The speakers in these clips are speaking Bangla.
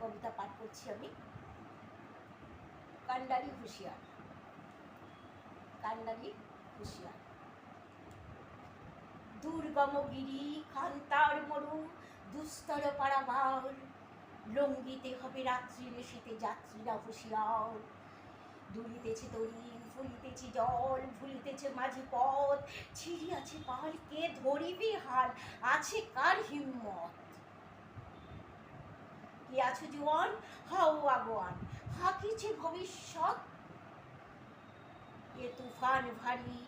কবিতা পাঠ করছি আমি। কান্ডারি হুঁশিয়ার। কান্ডারি হুঁশিয়ার। দুর্গম গিরি, খান্তার মরু, দুস্তর পারাবার লঙ্গিতে হবে রাত্রি শীতে যাত্রীরা হুঁশিয়ার। দুলিতেছে তরি ফুলিতেছে জল, ভুলিতেছে মাঝি পথ। ছিড়িয়াছে পাল কে ধরিবি হাল, আছে কার হিম্মত? আগোয়ান হাকিছে ভবিষ্যৎ? এ তুফান ভারী,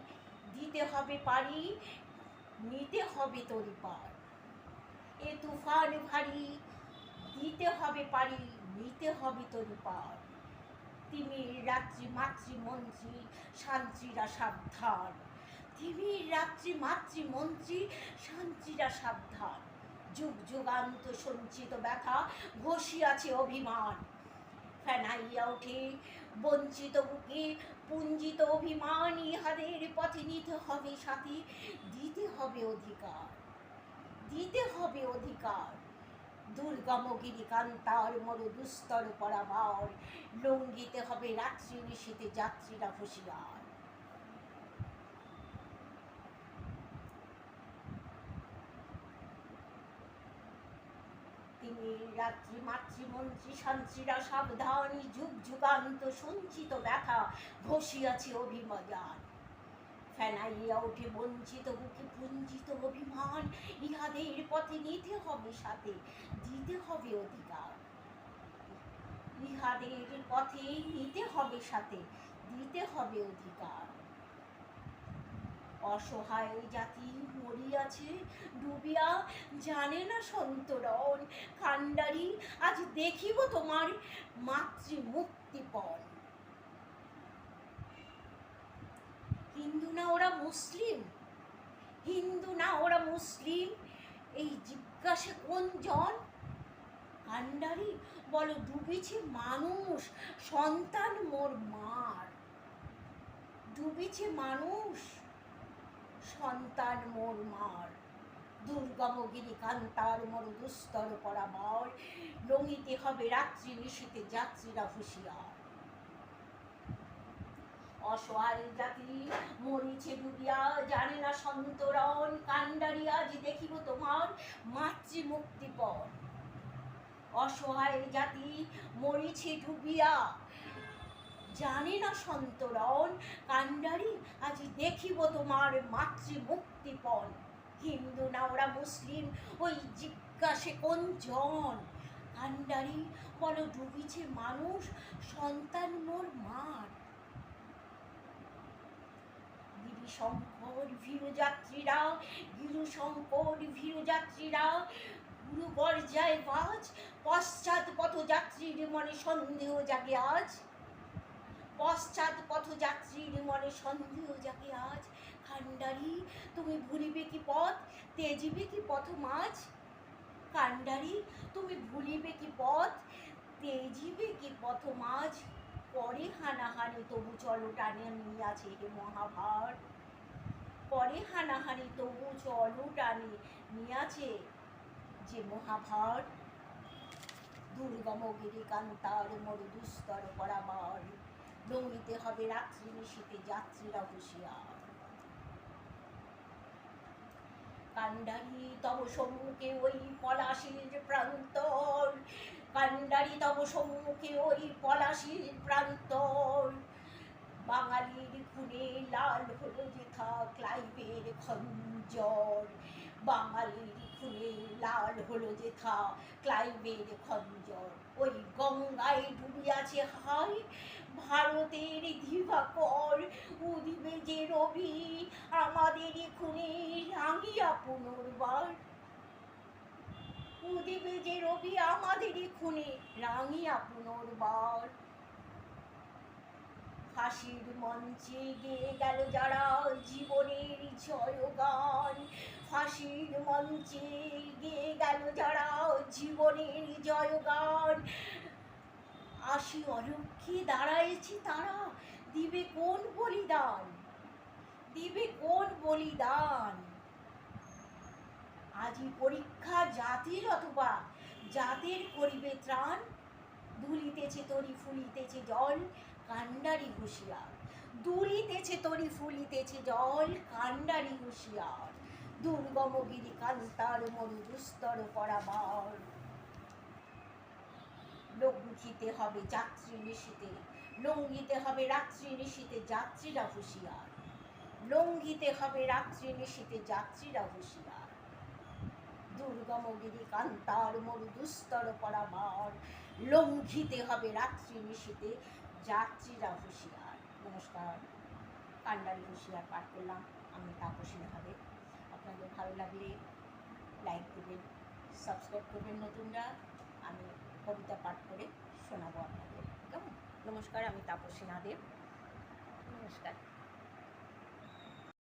দিতে হবে পারি, নিতে হবে তরি পার। এ তুফান দিতে হবে পারি, নিতে হবে পার। তিমির রাত্রি মাতৃমন্ত্রী শান্তিরা সাবধান। তিমির রাত্রি মাতৃমন্ত্রী শান্তিরা সাবধান। যুগ যুগান্ত সঞ্চিত ব্যথা ঘষিয়াছে অভিমান। ফেনাইয়া ওঠে বঞ্চিত বুকে পুঞ্জিত অভিমান, ইহাদের পথে নিতে হবে সাথে, দিতে হবে অধিকার, দিতে হবে অধিকার। দুর্গমগিরি কান্তার মরু দুস্তর পরাবার লঙ্গিতে হবে রাত্রি নিশীতে যাত্রীরা হুঁশিয়ার। মাতৃমন্ত্রী সাবধান যুগ যুগান্ত সঞ্চিত ব্যথা ঘষিয়াছে অভিমজান ফেনাইয়া ওঠে বঞ্চিত বুকে পুঞ্জিত অভিমান, ইহাদের পথে নিতে হবে সাথে, দিতে হবে অধিকার। ইহাদের পথে নিতে হবে সাথে, দিতে হবে অধিকার। অসহায় জাতি মরিয়াছে, ডুবিয়া জানে না সন্তরণ। কান্ডারি, আজ দেখিব তোমার মাতৃ মুক্তিপণ হিন্দু না ওরা মুসলিম? হিন্দু না ওরা মুসলিম? এই জিজ্ঞাসা কোন জন? কান্ডারি, বলো ডুবেছে মানুষ, সন্তান মোর মার। ডুবেছে মানুষ? সন্তান মোর মার। দুর্গমগিরি কান্তার মর দুস্তর পরাবার লঙ্গিতে হবে রাত্রি নিশীতে যাত্রীরা হুঁশিয়ার। অসহায় জাতি মরিছে ডুবিয়া, জানে না সন্তরণ। কান্ডারি আজ দেখিব তোমার মাতৃ অসহায় জাতি মরিছে ডুবিয়া জানে না সন্তরণ। কান্ডারি, আজ দেখিব তোমার মাতৃ মুক্তিপণ হিন্দু না ওরা মুসলিম, ওই জিজ্ঞাসে কোন জন? কান্ডারি, বলো ডুবিছে মানুষ, সন্তান মোর মার। গিরুশঙ্কর ভীরযাত্রীরা গুরু গর্জায় বাজ পশ্চাৎ পথযাত্রীর মনে সন্দেহ জাগে আজ। পশ্চাৎ পথযাত্রীর মনে সন্দেহ জাগে আজ কান্ডারি তুমি ভুলিবে কি পথ তেজিবে কি পথ মাঝ? কান্ডারি তুমি ভুলিবে কি পথ তেজিবে কি পথ মাঝ? পরে হানাহানি তবু চলো টানে নিয়াছে হে মহাভার। পরে হানাহানি তবু চলো টানে নিয়াছে যে মহাভার। দুর্গম গিরি কান্তার মরু দুস্তর পরাবার লঙ্গিতে হবে, রাত্রি নিশীতে যাত্রীরা হুঁশিয়ার কান্ডারি তব সম্মুখে ওই পলাশির প্রান্তর। কান্ডারি তব সম্মুখে ওই পলাশির প্রান্তর। বাঙালির খুনে লাল হলো যেথা ক্লাইভের খঞ্জর। বাঙালির লাল হলো খঞ্জর, ওই গঙ্গায় ডুবিয়াছে হাই। ভারতের দিবাকর উদিবে যে রবি, আমাদের খুনে রাঙিয়া পুনর্বার। উদিবে যে রবি, আমাদের খুনে রাঙিয়া পুনর্বার। ফাঁসির মঞ্চে গেয়ে গেল যারা জীবনের জয়গান। ফাঁসির মঞ্চে গেয়ে গেল যারা জীবনের জয়গান। আসি অলক্ষে দাঁড়াইছে তারা, দিবে কোন বলিদান? দিবে কোন বলিদান? আজি পরীক্ষা জাতির অথবা জাতের করিবে ত্রাণ। ধুলিতেছে তরি, ফুলিতেছে জল। কান্ডারি হুঁশিয়ার। দুলিতেছে তরি ফুলিতেছে জল, কান্ডারি হুঁশিয়ার। দুর্গম গিরি কান্তার মরু দুস্তর পরাবার। লঘুচিতে হবে যাত্রী নিশীতে লঙ্ঘিতে হবে রাত্রি নিশিতে যাত্রীরা হুঁশিয়ার। লঙ্ঘিতে হবে রাত্রি নিশীতে যাত্রীরা হুঁশিয়ার। দুর্গম গিরি কান্তার মরু দুস্তর পরাবার। লঙ্ঘিতে হবে রাত্রি নিশীতে যাত্রীরা হুঁশিয়ার নমস্কার। কান্ডারি হুঁশিয়ার পাঠ করলাম। আমি তাপসী হবে আপনাদের ভালো লাগলে লাইক দেবেন সাবস্ক্রাইব করবেন নতুনরা। আমি কবিতা পাঠ করে শোনাবো আপনাদের। কেমন? নমস্কার, আমি তাপসী নাদেব নমস্কার।